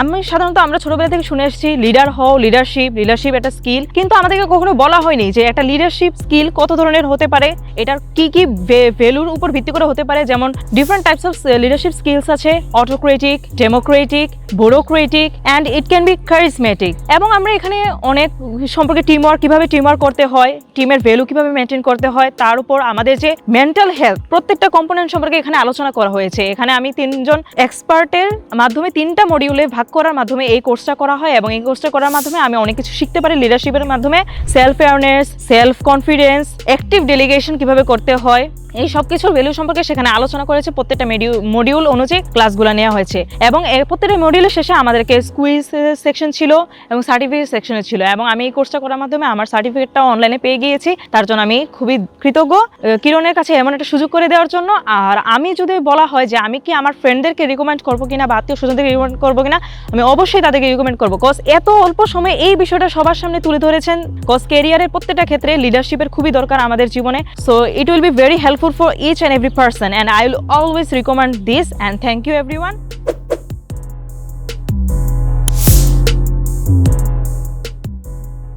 আমি সাধারণত আমরা ছোটবেলা থেকে শুনে এসেছি লিডার হও লিডারশিপ লিডারশিপ একটা স্কিল কিন্তু আমাদেরকে কখনো বলা হয়নি যে একটা লিডারশিপ স্কিল কত ধরনের হতে পারে, এটার কি কি ভ্যালুর উপর ভিত্তি করে হতে পারে, যেমন different types of leadership skills আছে autocratic democratic bureaucratic and it can be charismatic এবং আমরা এখানে অনেক সম্পর্কে টিম ওয়ার্ক কীভাবে টিম ওয়ার্ক করতে হয় টিমের ভ্যালু কীভাবে মেনটেন করতে হয়, তার উপর আমাদের যে মেন্টাল হেলথ প্রত্যেকটা কম্পোনেন্ট সম্পর্কে এখানে আলোচনা করা হয়েছে। এখানে আমি তিনজন এক্সপার্টের মাধ্যমে তিনটা মডিউলে ভাগ করার মাধ্যমে এই কোর্সটা করা হয় এবং এই কোর্সটা করার মাধ্যমে আমি অনেক কিছু শিখতে পারি লিডারশিপের মাধ্যমে। Self awareness self confidence active delegation কীভাবে করতে হয়। এই সব কিছুর ভ্যালু সম্পর্কে সেখানে আলোচনা করেছে প্রত্যেকটা মডিউল অনুযায়ী ক্লাসগুলো নেওয়া হয়েছে। এবং প্রত্যেকটা মডিউলের শেষে আমাদেরকে কুইজ সেকশন ছিল এবং সার্টিফিকেট সেকশনে ছিল। এবং আমি এই কোর্সটা করার মাধ্যমে আমার সার্টিফিকেটটা অনলাইনে পেয়ে গিয়েছি। তার জন্য আমি খুবই কৃতজ্ঞ। কিরণের কাছে এমন একটা সুযোগ করে দেওয়ার জন্য। আর আমি যদি বলা হয় যে আমি কি আমার ফ্রেন্ডদেরকে রিকমেন্ড করব কিনা বা আত্মীয় স্বজনদেরকে রিকমেন্ড করব কিনা, আমি অবশ্যই তাদেরকে রিকমেন্ড করব। কজ এত অল্প সময়ে এই বিষয়টা সবার সামনে তুলে ধরেছেন। কজ কেরিয়ারের প্রত্যেকটা ক্ষেত্রে লিডারশিপের খুবই দরকার আমাদের জীবনে। So it will be very helpful for each and every person and I will always recommend this and thank you everyone.